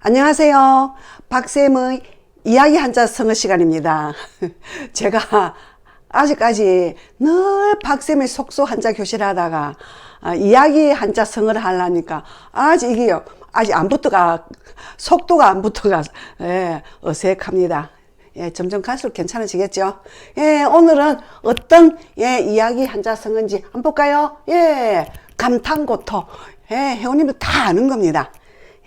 안녕하세요. 박쌤의 이야기 한자 성어 시간입니다. 제가 아직까지 늘 박쌤의 속소 한자 교실을 하다가 아, 이야기 한자 성어를 하려니까 아직 이게요. 아직 안 붙어가, 속도가 안 붙어가, 예, 어색합니다. 예, 점점 갈수록 괜찮아지겠죠? 예, 오늘은 어떤, 예, 이야기 한자 성어인지 한번 볼까요? 예, 감탄고토. 예, 회원님들 다 아는 겁니다.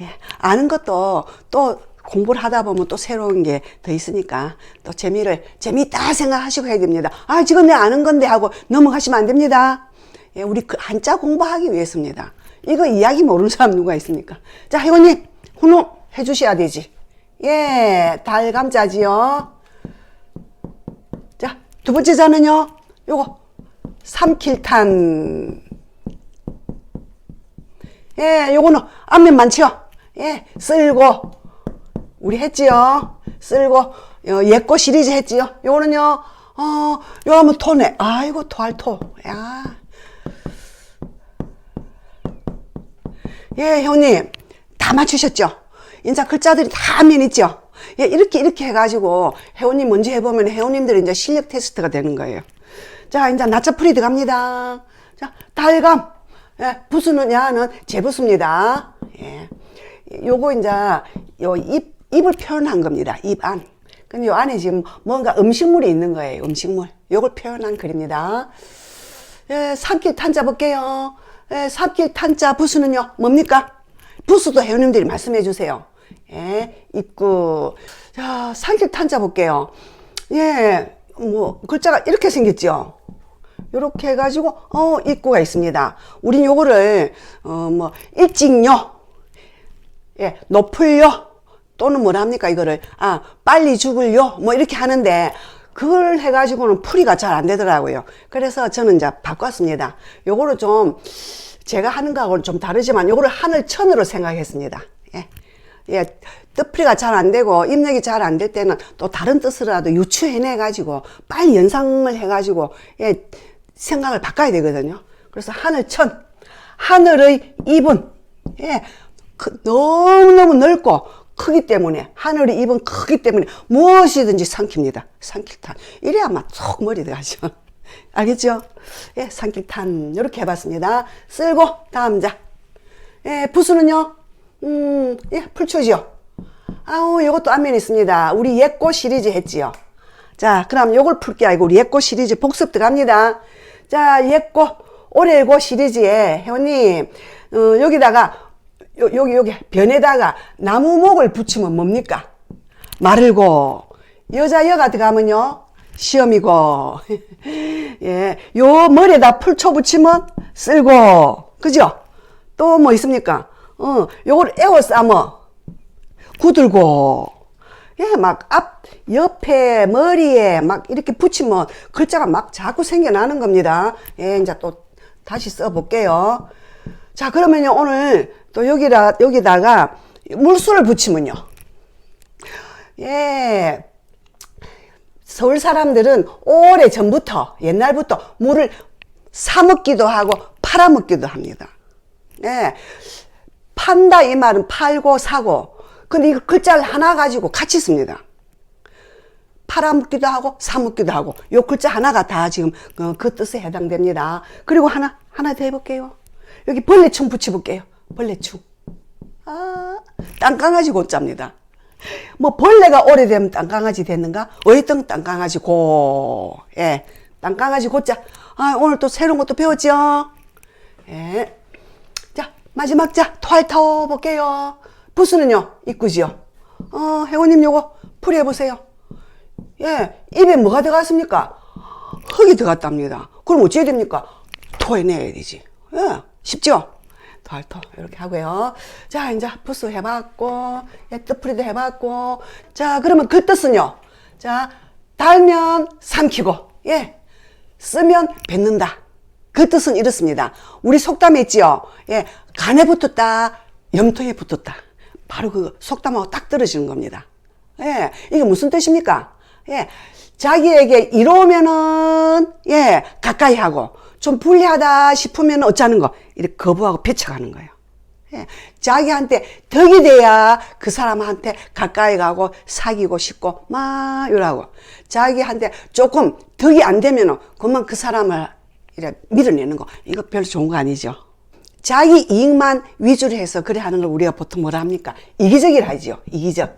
예, 아는 것도 또 공부를 하다 보면 또 새로운 게 더 있으니까 또 재미를 재미있다 생각하시고 해야 됩니다. 아, 지금 내 아는 건데 하고 넘어가시면 안 됩니다. 예, 우리 그 한자 공부하기 위해서입니다. 이거 이야기 모르는 사람 누가 있습니까? 자, 회원님, 훈호 해주셔야 되지. 예, 달 감자지요. 자, 두 번째 자는요, 요거, 삼킬탄. 예, 요거는 앞면 많죠? 예, 쓸고, 우리 했지요? 쓸고, 어, 예꼬 시리즈 했지요? 요거는요, 어, 요 하면 토네. 아이고, 토할 토. 야. 예, 형님. 다 맞추셨죠? 이제 글자들이 다 앞면 있죠? 예, 이렇게, 이렇게 해 가지고, 회원님 먼저 해 보면 회원님들이 이제 실력 테스트가 되는 거예요. 자, 이제 나차풀이 들어갑니다. 자, 달감. 예, 부수는 야는 재부수입니다. 예. 요거 이제, 요 입, 입을 표현한 겁니다. 입 안. 근데 요 안에 지금 뭔가 음식물이 있는 거예요. 음식물. 요걸 표현한 글입니다. 예, 삼길 탄자 볼게요. 예, 삼길 탄자 부수는요, 뭡니까? 부수도 회원님들이 말씀해 주세요. 예, 입구. 자, 삼길 탄자 볼게요. 예, 뭐, 글자가 이렇게 생겼죠? 요렇게 해가지고, 어, 입구가 있습니다. 우린 요거를, 어, 뭐, 일찍요. 예, 높을요. 또는 뭐라 합니까, 이거를. 아, 빨리 죽을요. 뭐, 이렇게 하는데, 그걸 해가지고는 풀이가 잘 안 되더라고요. 그래서 저는 이제 바꿨습니다. 요거를 좀, 제가 하는 거하고는 좀 다르지만, 요거를 하늘천으로 생각했습니다. 예. 예, 뜻풀이가 잘 안 되고, 입력이 잘 안 될 때는 또 다른 뜻으로라도 유추해내 가지고, 빨리 연상을 해 가지고, 예, 생각을 바꿔야 되거든요. 그래서 하늘천, 하늘의 입은, 예, 그, 너무너무 넓고 크기 때문에 하늘의 입은 크기 때문에 무엇이든지 삼킵니다. 삼킬탄. 이래야만 쏙 머리 들어가죠. 알겠죠? 예, 삼킬탄. 이렇게 해봤습니다. 쓸고 다음 자. 예, 부수는요. 음, 예, 풀초지요. 아우, 이것도 앞면에 있습니다. 우리 옛꽃 시리즈 했지요. 자, 그럼 요걸 풀게 아니고 우리 옛꽃 시리즈 복습 들어갑니다. 자, 옛꽃 올해고 시리즈에 회원님 어, 여기다가 요, 여기 여기 변에다가 나무목을 붙이면 뭡니까? 마르고 여자 여가 들어가면요 시험이고 예, 요 머리에다 풀초 붙이면 쓸고 그죠? 또 뭐 있습니까? 어, 요걸 에워 싸머 구들고 예, 막 앞, 옆에, 머리에 막 이렇게 붙이면 글자가 막 자꾸 생겨나는 겁니다. 예, 이제 또 다시 써볼게요. 자, 그러면요, 오늘 또 여기다, 여기다가 물수를 붙이면요. 예. 서울 사람들은 오래 전부터, 옛날부터 물을 사먹기도 하고 팔아먹기도 합니다. 예. 판다 이 말은 팔고 사고. 근데 이거 글자를 하나 가지고 같이 씁니다. 팔아먹기도 하고 사먹기도 하고 요 글자 하나가 다 지금 어, 그 뜻에 해당됩니다. 그리고 하나 하나 더 해볼게요. 여기 벌레충 붙여볼게요. 벌레충. 아, 땅강아지 고자입니다. 뭐 벌레가 오래되면 땅강아지 됐는가? 어이등 땅강아지 고. 예, 땅강아지 고자. 아, 오늘 또 새로운 것도 배웠죠? 예. 자, 마지막 자, 토알터 볼게요. 부수는요, 입구지요. 어, 회원님 요거 풀이해보세요. 예, 입에 뭐가 들어갔습니까? 흙이 들어갔답니다. 그럼 어찌 해야 됩니까? 토해내야 되지. 예, 쉽죠? 토알토 이렇게 하고요. 자, 이제 부수 해봤고, 예, 뜻풀이도 해봤고, 자, 그러면 그 뜻은요. 자, 달면 삼키고, 예, 쓰면 뱉는다. 그 뜻은 이렇습니다. 우리 속담에 있지요. 예, 간에 붙었다, 염통에 붙었다. 바로 그 속담하고 딱 떨어지는 겁니다. 예, 이게 무슨 뜻입니까? 예, 자기에게 이로우면은, 예, 가까이 하고, 좀 불리하다 싶으면 어쩌는 거, 이렇게 거부하고 배척하는 거예요. 예, 자기한테 덕이 돼야 그 사람한테 가까이 가고 사귀고 싶고 막 이러고 자기한테 조금 덕이 안 되면은 그만 그 사람을 이래 밀어내는 거 이거 별로 좋은 거 아니죠. 자기 이익만 위주로 해서 그래 하는 걸 우리가 보통 뭐라 합니까? 이기적이라 하죠. 이기적.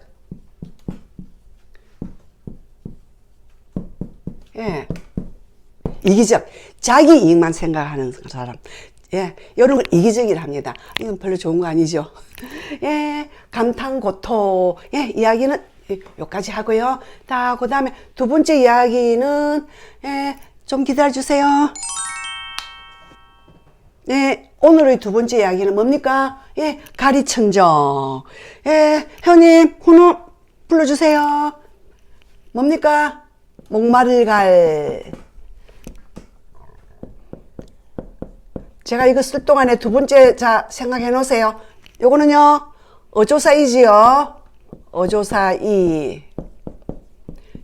예. 이기적. 자기 이익만 생각하는 사람. 예. 이런 걸 이기적이라 합니다. 이건 별로 좋은 거 아니죠. 예. 감탄 고토. 예. 이야기는 여기까지 하고요. 다, 그 다음에 두 번째 이야기는, 예. 좀 기다려주세요. 네, 오늘의 두 번째 이야기는 뭡니까? 예, 가리천정. 예, 형님, 훈우 불러주세요. 뭡니까? 목마를 갈. 제가 이거 쓸 동안에 두 번째, 자, 생각해 놓으세요. 요거는요, 어조사이지요. 어조사이.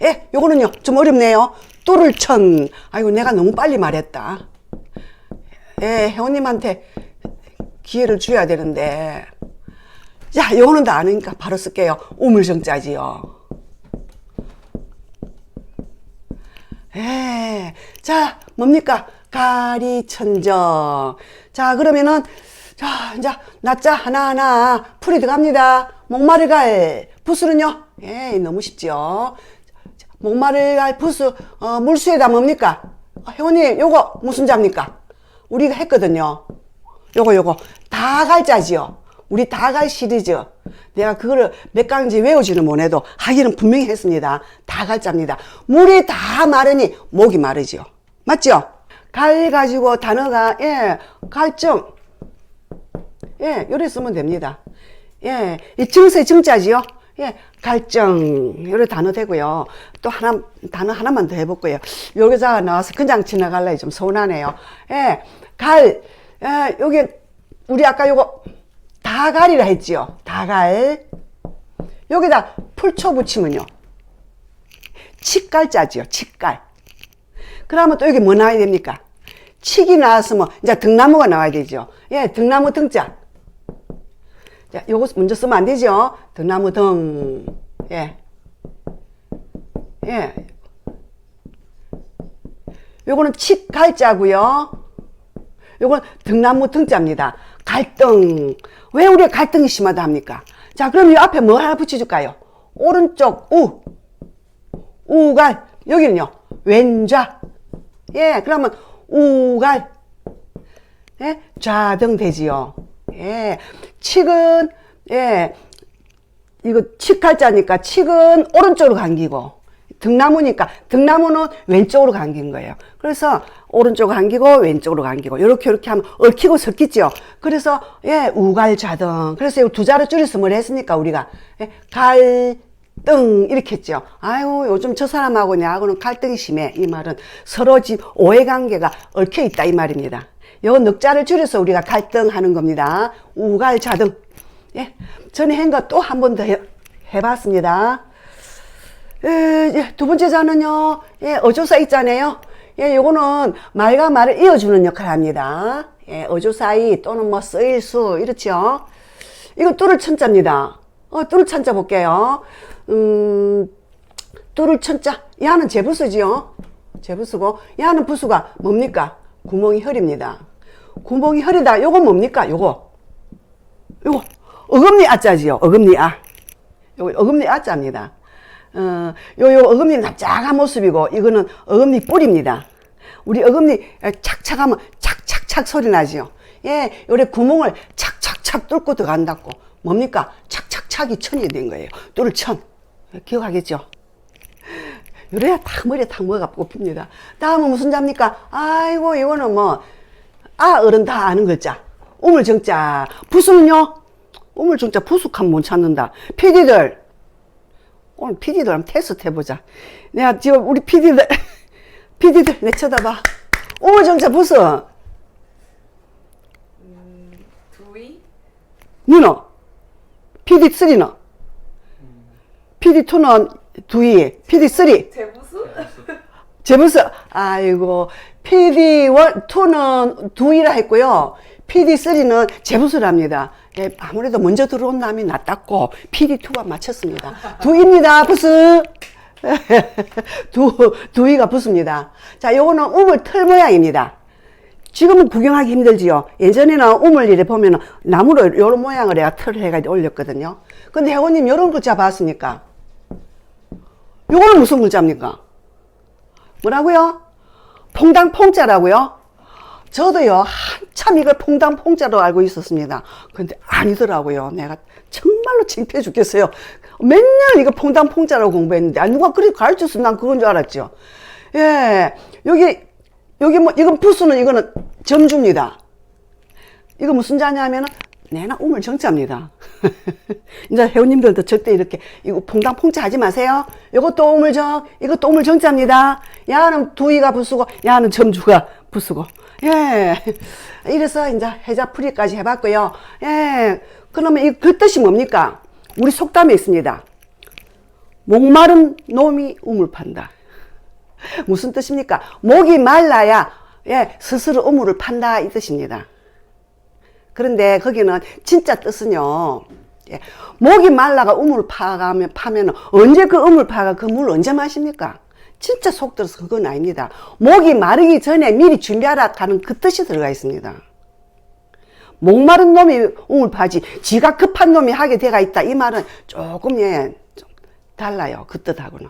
예, 요거는요, 좀 어렵네요. 뚜를 천. 아이고, 내가 너무 빨리 말했다. 예, 회원님한테 기회를 줘야 되는데. 자, 요거는 다 아니니까 바로 쓸게요. 우물정자지요. 예. 자, 뭡니까? 가리천정. 자, 그러면은, 자, 이제, 낮자 하나하나 풀이 들어갑니다. 목마를 갈 부수는요? 예, 너무 쉽죠. 자, 목마를 갈 부수, 어, 물수에다 뭡니까? 어, 회원님, 요거 무슨 자입니까? 우리가 했거든요. 요거, 요거. 다 갈 자지요. 우리 다 갈 시리즈. 내가 그거를 몇 강인지 외우지는 못해도 하기는 분명히 했습니다. 다 갈 자입니다. 물이 다 마르니 목이 마르지요. 맞죠? 갈 가지고 단어가, 예, 갈증. 예, 요래 쓰면 됩니다. 예, 이 증세 증자지요. 예, 갈증. 요래 단어 되고요. 또 하나, 단어 하나만 더 해볼게요. 여기다가 나와서 그냥 지나갈래 좀 서운하네요. 예, 갈. 예, 여기, 우리 아까 요거, 다갈이라 했지요. 다갈. 여기다 풀초 붙이면요. 칡갈자지요. 칡갈. 그러면 또 여기 뭐 나와야 됩니까? 칡이 나왔으면 이제 등나무가 나와야 되죠. 예, 등나무 등자. 자, 요거 먼저 쓰면 안 되죠. 등나무 등. 예. 예. 요거는 칡 갈자고요. 요건 등나무 등자입니다. 갈등. 왜 우리가 갈등이 심하다 합니까? 자, 그럼 이 앞에 뭐 하나 붙여줄까요? 오른쪽 우. 우갈. 여기는요. 왼좌. 예, 그러면 우갈. 예, 좌등 되지요. 예, 칙은, 예, 이거 칙할자니까 칙은 오른쪽으로 감기고, 등나무니까 등나무는 왼쪽으로 감긴 거예요. 그래서 오른쪽으로 감기고 왼쪽으로 감기고 이렇게 이렇게 하면 얽히고 섞이죠. 그래서 예 우갈좌등. 그래서 이 두 자로 줄여서 뭘 했습니까 우리가 예, 갈 등 이렇게 했죠. 아유 요즘 저 사람하고 나하고는 갈등이 심해. 이 말은 서로 집 오해 관계가 얽혀 있다 이 말입니다. 요 넉자를 줄여서 우리가 갈등하는 겁니다. 우갈좌등. 예, 전에 한거또 한 번 더 해봤습니다. 에, 예, 두 번째 자는요, 예, 어조사 있잖아요. 예, 요거는 말과 말을 이어주는 역할을 합니다. 예, 어조사이 또는 뭐 쓰일 수, 이렇죠. 이거 뚫을 천자입니다. 어, 뚫을 천자 볼게요. 음, 뚫을 천자. 야는 제부수지요. 제부수고, 야는 부수가 뭡니까? 구멍이 허리입니다. 구멍이 허리다. 요거 뭡니까? 요거. 요거. 어금니 아자지요. 어금니 아. 요거 어금니 아자입니다. 어, 요, 요 어금니 납작한 모습이고, 이거는 어금니 뿌리입니다. 우리 어금니 착착하면 착착착 소리 나지요. 예, 요래 구멍을 착착착 뚫고 들어간다고. 뭡니까? 착착착이 천이 된 거예요. 뚫을 천. 기억하겠죠? 요래야 탁 머리에 탁 뭐가 뽑힙니다. 다음은 무슨 자입니까? 아이고, 이거는 뭐, 아, 어른 다 아는 글자. 우물정자. 부수는요? 우물정자 부숙하면 못 찾는다. 피디들. 오늘 PD들 한번 테스트 해보자. 내가 지금 우리 PD들, PD들 내 쳐다봐. 오물정자 부서. 두이 니노. PD3는? PD2는 두이, PD3. 제부수 제부스, 아이고, PD1, 2는 두이라 했고요. PD3는 재부수랍니다. 예, 아무래도 먼저 들어온 남이 낫답고 PD2가 맞췄습니다. 두입니다. 부스. 두, 두이가 붙습니다. 자, 요거는 우물 틀 모양입니다. 지금은 구경하기 힘들지요. 예전에는 우물 이래 보면 나무로 요런 모양을 내가 틀을 해가지고 올렸거든요. 근데 회원님 요런 글자 봤습니까? 요거는 무슨 글자입니까? 뭐라고요? 퐁당퐁자라고요? 저도요, 한참 이걸 퐁당퐁자로 알고 있었습니다. 근데 아니더라고요. 내가 정말로 창피해 죽겠어요. 맨날 이거 퐁당퐁자라고 공부했는데, 아, 누가 그렇게 가르쳤으면 난 그건 줄 알았죠. 예, 여기, 여기 뭐, 이건 부수는 이거는 점주입니다. 이거 무슨 자냐면은, 내나 우물 정자입니다. 이제 회원님들도 절대 이렇게, 이거 퐁당퐁자 하지 마세요. 이것도 우물정, 이것도 우물정자입니다. 야는 두이가 부수고, 야는 점주가 부수고. 예. 이래서 이제 해자풀이까지 해봤고요. 예. 그러면 이 그 뜻이 뭡니까? 우리 속담에 있습니다. 목마른 놈이 우물 판다. 무슨 뜻입니까? 목이 말라야 예, 스스로 우물을 판다 이 뜻입니다. 그런데 거기는 진짜 뜻은요. 예, 목이 말라가 우물 파가면 파면 언제 그 우물 파가 그 물 언제 마십니까? 진짜 속 들어서 그건 아닙니다. 목이 마르기 전에 미리 준비하라 하는 그 뜻이 들어가 있습니다. 목마른 놈이 우물 파지 지가 급한 놈이 하게 돼가 있다 이 말은 조금 예, 좀 달라요 그 뜻하고는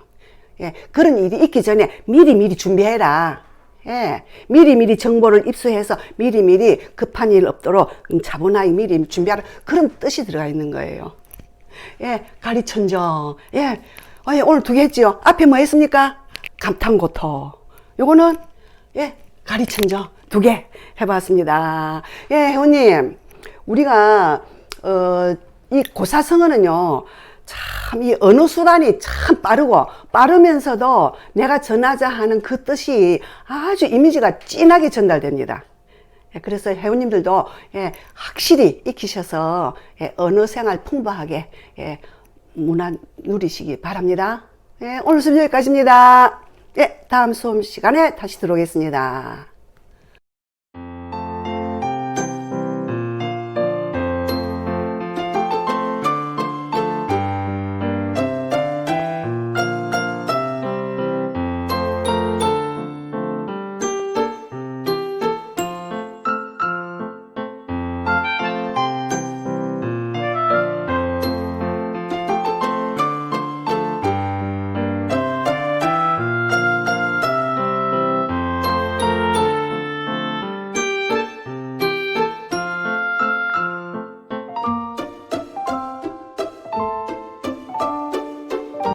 예, 그런 일이 있기 전에 미리 미리 준비해라 예, 미리 미리 정보를 입수해서 미리 미리 급한 일 없도록 음, 차분하게 미리 준비하라. 그런 뜻이 들어가 있는 거예요. 예, 가리천정. 예, 어, 예, 오늘 두 개 했지요? 앞에 뭐 했습니까? 감탄고토 요거는 예, 가리천정 두 개 해봤습니다. 예, 회원님, 우리가, 어, 이 고사성어는요, 참, 이 언어 수단이 참 빠르고, 빠르면서도 내가 전하자 하는 그 뜻이 아주 이미지가 진하게 전달됩니다. 예, 그래서 회원님들도, 예, 확실히 익히셔서, 예, 언어 생활 풍부하게, 예, 문화 누리시기 바랍니다. 예, 오늘 수업 여기까지입니다. 예, 다음 수업 시간에 다시 들어오겠습니다.